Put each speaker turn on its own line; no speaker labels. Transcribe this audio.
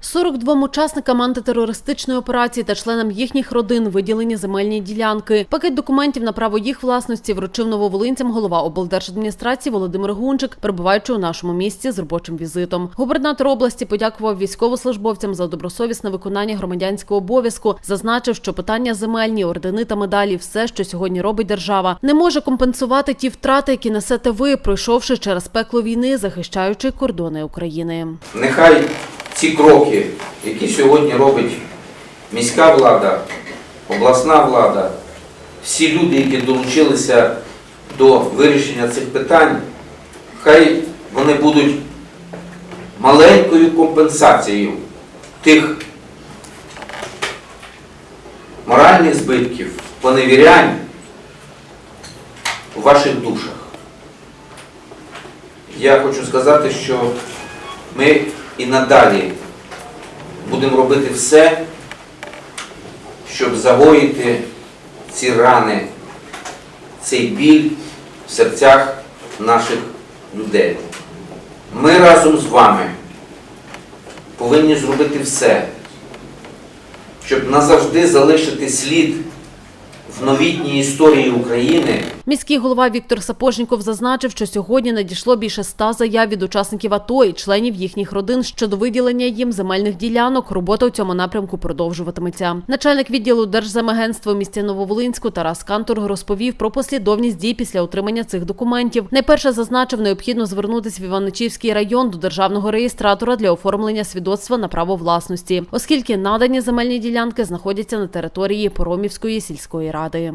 42 учасникам антитерористичної операції та членам їхніх родин виділені земельні ділянки. Пакет документів на право їх власності вручив нововолинцям голова облдержадміністрації Володимир Гунчик, перебуваючи у нашому місті з робочим візитом. Губернатор області подякував військовослужбовцям за добросовісне виконання громадянського обов'язку. Зазначив, що питання земельні, ордени та медалі все, що сьогодні робить держава, не може компенсувати ті втрати, які несете ви, пройшовши через пекло війни, захищаючи кордони України.
Нехай ці кроки, які сьогодні робить міська влада, обласна влада, всі люди, які долучилися до вирішення цих питань, хай вони будуть маленькою компенсацією тих моральних збитків, поневірянь у ваших душах. Я хочу сказати, що ми і надалі будемо робити все, щоб загоїти ці рани, цей біль в серцях наших людей. Ми разом з вами повинні зробити все, щоб назавжди залишити слід в новітній історії України.
Міський голова Віктор Сапожніков зазначив, що сьогодні надійшло більше ста заяв від учасників АТО і членів їхніх родин щодо виділення їм земельних ділянок. Робота у цьому напрямку продовжуватиметься. Начальник відділу Держземагентства у місті Нововолинську Тарас Кантор розповів про послідовність дій після отримання цих документів. Найперше зазначив, необхідно звернутися в Іваничівський район до державного реєстратора для оформлення свідоцтва на право власності, оскільки надані земельні ділянки знаходяться на території Поромівської сільської ради.